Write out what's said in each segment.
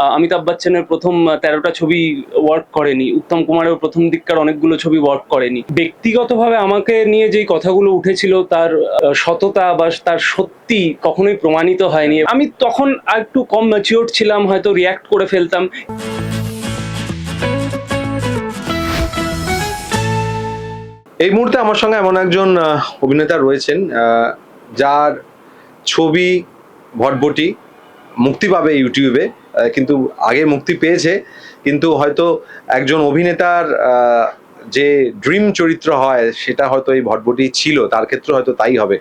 অমিতাভ বচ্চনের প্রথম তেরোটা ছবি ওয়ার্ক করেনি। উত্তম কুমারের প্রথম দিককার অনেকগুলো ছবি ওয়ার্ক করেনি। ব্যক্তিগতভাবে আমাকে নিয়ে যেই কথাগুলো উঠেছিল, তার সততা বা তার সত্যি কখনোই প্রমাণিত হয়নি। আমি তখন আর একটু কম ম্যাচিওর ছিলাম, হয়তো রিয়াক্ট করে ফেলতাম। এই মুহূর্তে আমার সঙ্গে এমন একজন অভিনেতা রয়েছেন যার ছবি ভটভটি মুক্তি পাবে ইউটিউবে। কিন্তু আগে মুক্তি পেয়েছে, কিন্তু হয়তো একজন অভিনেতার যে ড্রিম চরিত্র হয়, সেটা হয়তো এই ভটভটি ছিল, তার ক্ষেত্রে হয়তো তাই হবে।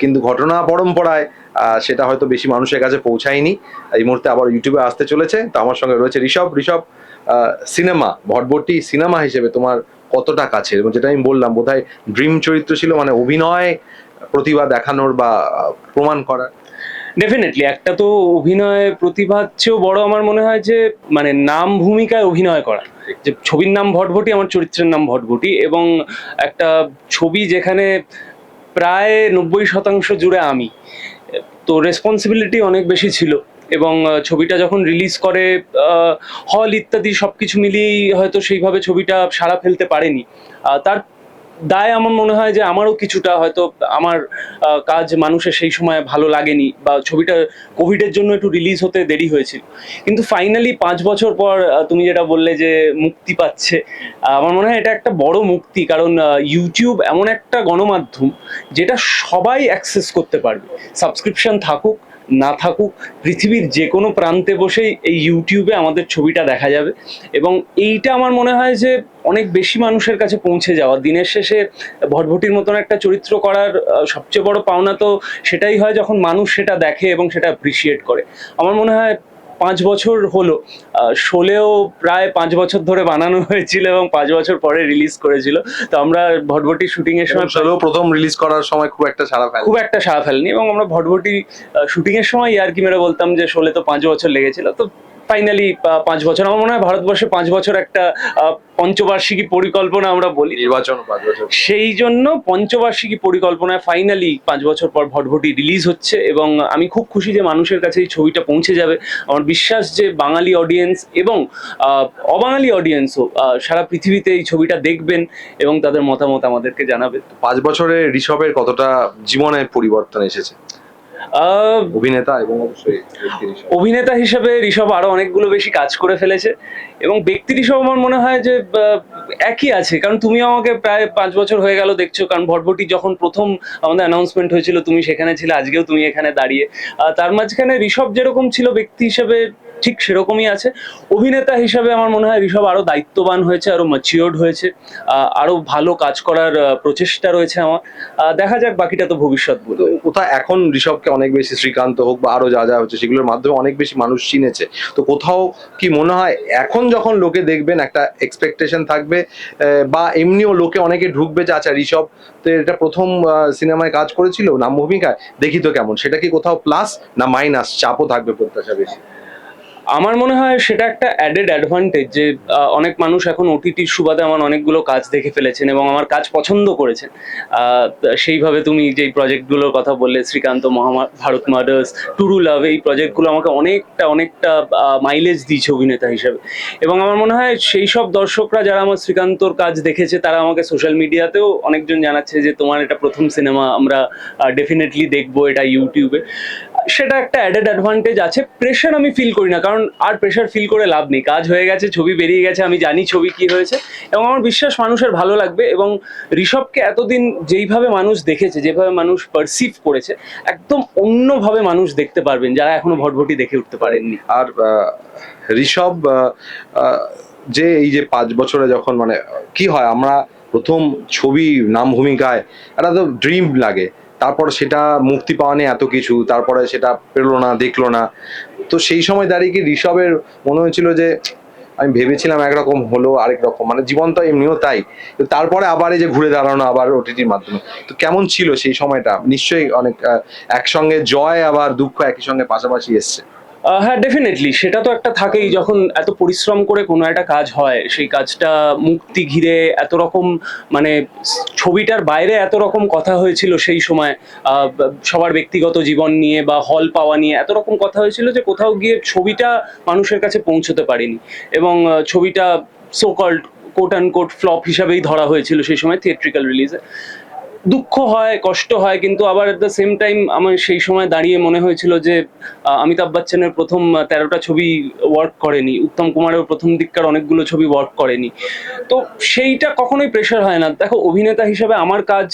কিন্তু ঘটনা পরম্পরায় সেটা হয়তো বেশি মানুষের কাছে পৌঁছায়নি। এই মুহূর্তে আবার ইউটিউবে আসতে চলেছে। তো আমার সঙ্গে রয়েছে ঋষভ। ঋষভ সিনেমা ভটভটি সিনেমা হিসেবে তোমার কতটা কাছে এবং যেটা আমি বললাম, বোধহয় ড্রিম চরিত্র ছিল মানে অভিনয়, প্রতিভা দেখানোর বা প্রমাণ করার। ডেফিনেটলি একটা তো অভিনয় প্রতিভার চেয়েও বড় আমার মনে হয় যে মানে নাম ভূমিকায় অভিনয় করা। যে ছবির নাম ভটভটি, আমার চরিত্রের নাম ভটভটি এবং একটা ছবি যেখানে প্রায় নব্বই শতাংশ জুড়ে আমি। তো রেসপন্সিবিলিটি অনেক বেশি ছিল এবং ছবিটা যখন রিলিজ করে হল ইত্যাদি সব কিছু মিলিয়েই হয়তো সেইভাবে ছবিটা সারা ফেলতে পারেনি। তার দায় আমার মনে হয় যে আমারও কিছুটা হয়তো আমার কাজ মানুষের সেই সময় ভালো লাগেনি বা ছবিটা কোভিডের জন্য একটু রিলিজ হতে দেরি হয়েছিল। কিন্তু ফাইনালি পাঁচ বছর পর তুমি যেটা বললে যে মুক্তি পাচ্ছে আমার মনে হয় এটা একটা বড় মুক্তি কারণ ইউটিউব এমন একটা গণমাধ্যম যেটা সবাই অ্যাক্সেস করতে পারবে। সাবস্ক্রিপশন থাকুক না থাকুক, পৃথিবীর যে কোনো প্রান্তে বসেই এই ইউটিউবে আমাদের ছবিটা দেখা যাবে। এবং এইটা আমার মনে হয় যে অনেক বেশি মানুষের কাছে পৌঁছে যাওয়া। দিনের শেষে ভটভটির মতন একটা চরিত্র করার সবচেয়ে বড় পাওনা তো সেটাই হয় যখন মানুষ সেটা দেখে এবং সেটা অ্যাপ্রিসিয়েট করে। আমার মনে হয় পাঁচ বছর হলো। শোলেও প্রায় পাঁচ বছর ধরে বানানো হয়েছিল এবং পাঁচ বছর পরে রিলিজ করেছিল। তো আমরা ভটভটি শুটিং এর সময় শোলেও প্রথম রিলিজ করার সময় খুব একটা সাড়া ফেল খুব একটা সাড়া ফেলেনি এবং আমরা ভটভটি শুটিং এর সময় আর কি মেরে বলতাম যে শোলে তো পাঁচ বছর লেগেছিল। তো ফাইনালি পাঁচ বছর। আমার মনে হয় ভারতবর্ষে পাঁচ বছর একটা পঞ্চবার্ষিকী পরিকল্পনা আমরা বলি। নির্বাচন পাঁচ বছর। সেই জন্য পঞ্চবার্ষিকী পরিকল্পনায় ফাইনালি পাঁচ বছর পর ভটভটি রিলিজ হচ্ছে এবং আমি খুব খুশি যে মানুষের কাছে এই ছবিটা পৌঁছে যাবে। আমার বিশ্বাস যে বাঙালি অডিয়েন্স এবং আহ, অবাঙালি অডিয়েন্সও সারা পৃথিবীতে এই ছবিটা দেখবেন এবং তাদের মতামত আমাদেরকে জানাবে পাঁচ বছরে ঋষভের কতটা জীবনে পরিবর্তন এসেছে? অভিনেতা এবং অবশ্যই অভিনেতা হিসেবে ঋষভ আরও অনেকগুলো বেশি কাজ করে ফেলেছে। এবং ব্যক্তি ঋষভ আমার মনে হয় যে একই আছে। কারণ তুমি আমাকে প্রায় পাঁচ বছর হয়ে গেল দেখছ। কারণ ভটভটি যখন প্রথম আমাদের অ্যানাউন্সমেন্ট হয়েছিল তুমি সেখানে ছিলে আজকেও তুমি এখানে দাঁড়িয়ে। তার মাঝখানে ঋষভ যেরকম ছিল ব্যক্তি হিসেবে ঠিক সেরকমই আছে। অভিনেতা হিসাবে আমার মনে হয় ঋষভ আরও দায়িত্ববান হয়েছে আরও ম্যাচিওর্ড হয়েছে আহ, আরও ভালো কাজ করার প্রচেষ্টা রয়েছে আমার। দেখা যাক বাকিটা তো ভবিষ্যৎ তো বলবে কোথাও এখন ঋষভকে অনেক বেশি শ্রীকান্ত হোক বা আরও যা যা হচ্ছে সেগুলোর মাধ্যমে অনেক বেশি মানুষ চিনেছে। তো কোথাও কি মনে হয় এখন যখন লোকে দেখবেন একটা এক্সপেকটেশন থাকবে বা এমনিও লোকে অনেকে ঢুকবে যে আচ্ছা ঋষভ তো এটা প্রথম সিনেমায় কাজ করেছিল নাম ভূমিকায় দেখি তো কেমন। সেটা কি কোথাও প্লাস না মাইনাস চাপও থাকবে প্রত্যাশা বেশি? আমার মনে হয় সেটা একটা অ্যাডেড অ্যাডভান্টেজ যে অনেক মানুষ এখন ওটিটির সুবাদে আমার অনেকগুলো কাজ দেখে ফেলেছেন এবং আমার কাজ পছন্দ করেছেন। সেইভাবে তুমি যেই প্রজেক্টগুলোর কথা বললে, শ্রীকান্ত মহামা, ভারত মার্ডার্স টুরু লাভ, এই প্রজেক্টগুলো আমাকে অনেকটা অনেকটা মাইলেজ দিয়েছে অভিনেতা হিসেবে। এবং আমার মনে হয় সেই সব দর্শকরা যারা আমার শ্রীকান্তর কাজ দেখেছে, তারা আমাকে সোশ্যাল মিডিয়াতেও অনেকজন জানাচ্ছে যে, তোমার এটা প্রথম সিনেমা আমরা ডেফিনেটলি দেখব এটা ইউটিউবে। সেটা একটা অ্যাডেড অ্যাডভান্টেজ আছে। প্রেশার আমি ফিল করি না। কারণ আর প্রেশার ফিল করে লাভ নেই। কাজ হয়ে গেছে, ছবি বেরিয়ে গেছে, আমি জানি ছবি কি হয়েছে। এবং আমার বিশ্বাস মানুষের ভালো লাগবে এবং ঋষভকে এতদিন যেইভাবে মানুষ দেখেছে, যেভাবে মানুষ পারসিভ করেছে, একদম অন্যভাবে মানুষ দেখতে পারবেন যারা এখনও ভটভটি দেখে উঠতে পারেননি। আর ঋষভ যে এই যে পাঁচ বছরে যখন মানে কি হয়, আমরা প্রথম ছবি নাম ভূমিকায় একটা তো ড্রিম লাগে। তারপর সেটা মুক্তি পাওয়া নিয়ে এত কিছু, তারপরে সেটা পেল না, দেখল না। তো সেই সময় দাঁড়িয়ে কি ঋষভের মনে হয়েছিল যে, আমি ভেবেছিলাম একরকম হলো, আরেক রকম। মানে জীবন তো এমনিও তাই। তো তারপরে আবার এই যে ঘুরে দাঁড়ানো, আবার ওটিটির মাধ্যমে। তো কেমন ছিল সেই সময়টা? নিশ্চয়ই অনেক একসঙ্গে জয় আবার দুঃখ একই সঙ্গে পাশাপাশি এসছে। হ্যাঁ ডেফিনেটলি সেটা তো একটা থাকেই। যখন এত পরিশ্রম করে কোনো একটা কাজ হয়, সেই কাজটা মুক্তি ঘিরে এত রকম মানে ছবিটার বাইরে এত রকম কথা হয়েছিল সেই সময় সবার ব্যক্তিগত জীবন নিয়ে বা হল পাওয়া নিয়ে এত রকম কথা হয়েছিল যে কোথাও গিয়ে ছবিটা মানুষের কাছে পৌঁছতে পারেনি। এবং ছবিটা so called quote and quote flop হিসাবেই ধরা হয়েছিল সেই সময় থিয়েট্রিক্যাল রিলিজে দুঃখ হয়, কষ্ট হয়, কিন্তু আবার এট দ্য সেম টাইম আমার সেই সময় দাঁড়িয়ে মনে হয়েছিল যে অমিতাভ বচ্চনের প্রথম তেরোটা ছবি ওয়ার্ক করেনি, উত্তম কুমারের প্রথম দিককার অনেকগুলো ছবি ওয়ার্ক করেনি। তো সেইটা কখনোই প্রেশার হয় না। দেখো, অভিনেতা হিসেবে আমার কাজ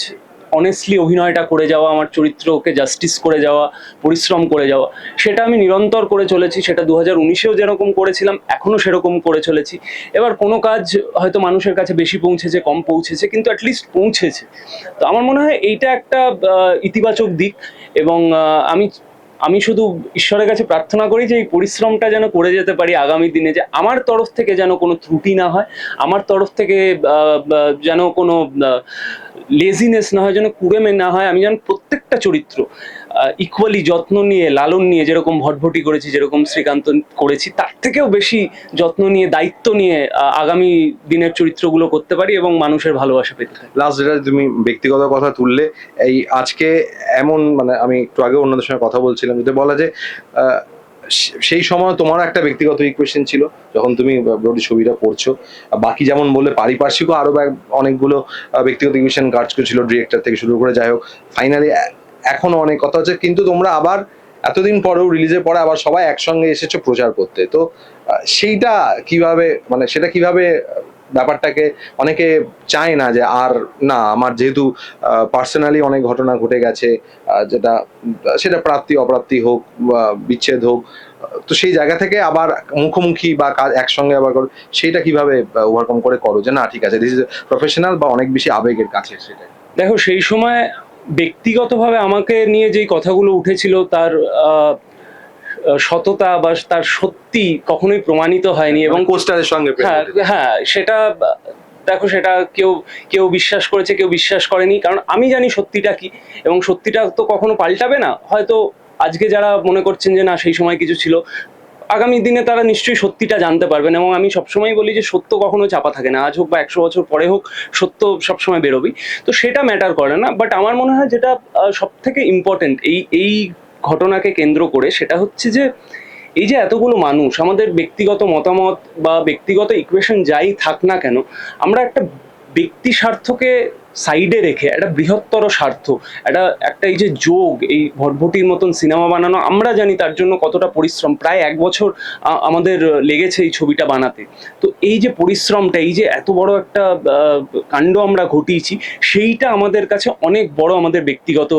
অনেস্টলি অভিনয়টা করে যাওয়া, আমার চরিত্রকে জাস্টিস করে যাওয়া, পরিশ্রম করে যাওয়া, সেটা আমি নিরন্তর করে চলেছি, সেটা দু হাজার উনিশেও যেরকম করেছিলাম এখনও সেরকম করে চলেছি। এবার কোনো কাজ হয়তো মানুষের কাছে বেশি পৌঁছেছে, কম পৌঁছেছে, কিন্তু অ্যাটলিস্ট পৌঁছেছে। তো আমার মনে হয় এইটা একটা ইতিবাচক দিক এবং আমি আমি শুধু ঈশ্বরের কাছে প্রার্থনা করি যে এই পরিশ্রমটা যেন করে যেতে পারি আগামী দিনে, যে আমার তরফ থেকে যেন কোনো ত্রুটি না হয়, আমার তরফ থেকে যেন কোনো লেজিনেস না হয় যেন কুড়েমে না হয়, আমি যেন প্রত্যেকটা চরিত্র ইকুয়ালি যত্ন নিয়ে, লালন নিয়ে যেরকম ভটভটি করেছি, যেরকম শ্রীকান্ত করেছি, তার থেকেও বেশি যত্ন নিয়ে, দায়িত্ব নিয়ে আগামী দিনের চরিত্রগুলো করতে পারি এবং মানুষের ভালোবাসা পেতে পারি। লাস্ট যেটা তুমি ব্যক্তিগত কথা তুললে, এই আজকে এমন মানে আমি একটু আগে অন্যদের সঙ্গে কথা বলছিলাম, যদি বলা যে সেই সময় তোমারও একটা ব্যক্তিগত ইকুয়েশন ছিল, যখন তুমি ব্রডি ছবিটা পড়ছো। বাকি যেমন বললে, পারিপার্শ্বিকও আরও অনেকগুলো ব্যক্তিগত ইকুয়েশন কাজ করছিল ডিরেক্টর থেকে শুরু করে যাই হোক। ফাইনালি এখনও অনেক কথা হচ্ছে কিন্তু তোমরা আবার এতদিন পরেও রিলিজের পরে আবার সবাই একসঙ্গে এসেছ প্রচার করতে। তো সেইটা কীভাবে মানে সেটা কীভাবে ব্যাপারটাকে অনেকে চায় না যে আর না, আমার যেহেতু পার্সোনালি অনেক ঘটনা ঘটে গেছে যেটা, সেটা প্রাপ্তি, অপ্রাপ্তি হোক বা বিচ্ছেদ হোক, তো সেই জায়গা থেকে আবার মুখোমুখি বা কাজ একসঙ্গে আবার করো, সেইটা কীভাবে ওভারকাম করে করো যে না, ঠিক আছে দিস ইজ প্রফেশনাল বা অনেক বেশি আবেগের কাছে সেটা দেখো, সেই সময় ব্যক্তিগতভাবে আমাকে নিয়ে যেই কথাগুলো উঠেছিল, তার সততা বা তার সত্যি কখনোই প্রমাণিত হয়নি এবং এবং পোস্টারের সঙ্গে হ্যাঁ হ্যাঁ সেটা দেখো সেটা কেউ কেউ বিশ্বাস করেছে কেউ বিশ্বাস করেনি। কারণ আমি জানি সত্যিটা কি এবং সত্যিটা তো কখনো পাল্টাবে না। হয়তো আজকে যারা মনে করছেন যে না সেই সময় কিছু ছিল। আগামী দিনে তারা নিশ্চয়ই সত্যিটা জানতে পারবেন এবং আমি সবসময় বলি যে সত্য কখনো চাপা থাকে না। আজ হোক বা একশো বছর পরে হোক সত্য সবসময় বেরোবি তো সেটা ম্যাটার করে না। বাট আমার মনে হয় যেটা সব থেকে ইম্পর্টেন্ট এই এই ঘটনাকে কেন্দ্র করে সেটা হচ্ছে যে এই যে এতগুলো মানুষ, আমাদের ব্যক্তিগত মতামত বা ব্যক্তিগত ইকুয়েশন যাই থাক না কেন, আমরা একটা ব্যক্তি স্বার্থকে সাইডে রেখে একটা বৃহত্তর স্বার্থ একটা একটা এই যে যোগ এই ভটভটির মতন সিনেমা বানানো আমরা জানি তার জন্য কতটা পরিশ্রম। প্রায় এক বছর আমাদের লেগেছে এই ছবিটা বানাতে। তো এই যে পরিশ্রমটা এই যে এত বড় একটা কাণ্ড আমরা ঘটিয়েছি সেইটা আমাদের কাছে অনেক বড় আমাদের ব্যক্তিগত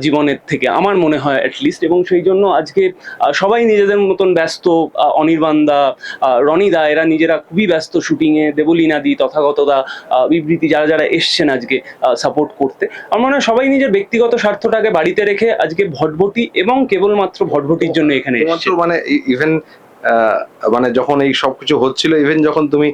জীবনের থেকে আমার মনে হয় অ্যাটলিস্ট এবং সেই জন্য আজকে সবাই নিজেদের মতন ব্যস্ত আহ, অনির্বাণ দা আহ, রনি দা এরা নিজেরা খুবই ব্যস্ত শুটিংয়ে দেবলীনা দি তথাগত দা আহ, বিবৃতি যারা যারা এসছেন আজকে সাপোর্ট করতে। আমার মনে হয় সবাই নিজের ব্যক্তিগত স্বার্থটাকে বাড়িতে রেখে আজকে ভটভটি এবং কেবলমাত্র ভটভটির জন্য এখানে মানে ইভেন মানে যখন এই সবকিছু হচ্ছিল ইভেন যখন তুমি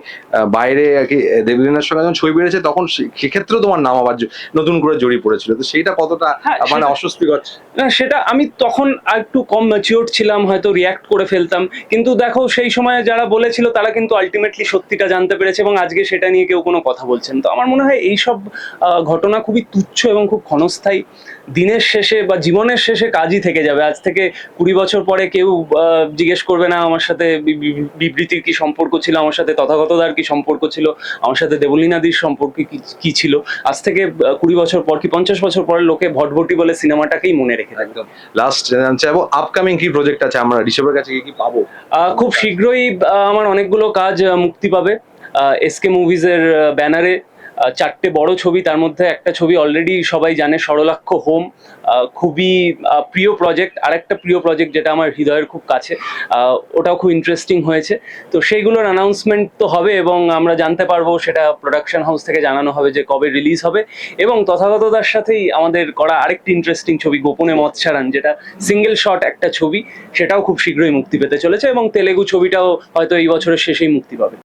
বাইরে আর কি দেবলীনার সঙ্গে যখন ছবি বেড়েছে তখন সেক্ষেত্রেও তোমার নাম আবার নতুন করে জড়িয়ে পড়েছিল। তো সেইটা কতটা হ্যাঁ, মানে সেটা- অস্বস্তিকর? না সেটা আমি তখন একটু কম ম্যাচিওর ছিলাম হয়তো রিয়াক্ট করে ফেলতাম। কিন্তু দেখো সেই সময় যারা বলেছিল তারা কিন্তু আলটিমেটলি সত্যিটা জানতে পেরেছে এবং আজকে সেটা নিয়ে কেউ কোনো কথা বলছেন। তো আমার মনে হয় এইসব ঘটনা খুবই তুচ্ছ এবং খুব ক্ষণস্থায়ী। দিনের শেষে বা জীবনের শেষে কাজই থেকে যাবে। আজ থেকে কুড়ি বছর পরে কেউ জিজ্ঞেস করবে না আমার সাথে বিবৃতির কি সম্পর্ক ছিল? আমার সাথে তথাগতদার কি সম্পর্ক ছিল? আমার সাথে দেবলীনাদির সম্পর্ক কি ছিল? আজ থেকে কুড়ি বছর পর কি পঞ্চাশ বছর পরে লোকে ভটভটি বলে সিনেমাটাকেই মনে রেখে একদম। লাস্ট চাইব আপকামিং কি প্রজেক্ট আছে? আমরা ঋষভের কাছে কি পাবো? আহ, খুব শীঘ্রই আমার অনেকগুলো কাজ মুক্তি পাবে। এসকে মুভিজের ব্যানারে চারটে বড় ছবি, তার মধ্যে একটা ছবি অলরেডি সবাই জানে, সরলাক্ষ হোম খুবই প্রিয় প্রজেক্ট আরেকটা প্রিয় প্রজেক্ট যেটা আমার হৃদয়ের খুব কাছে ওটাও খুব ইন্টারেস্টিং হয়েছে। তো সেইগুলোর অ্যানাউন্সমেন্ট তো হবে এবং আমরা জানতে পারব, সেটা প্রোডাকশন হাউস থেকে জানানো হবে যে কবে রিলিজ হবে। এবং তথাগতদার সাথেই আমাদের করা আরেকটি ইন্টারেস্টিং ছবি, গোপনে ছাড়ান যেটা সিঙ্গেল শট একটা ছবি, সেটাও খুব শীঘ্রই মুক্তি পেতে চলেছে এবং তেলেগু ছবিটাও হয়তো এই বছরের শেষেই মুক্তি পাবে।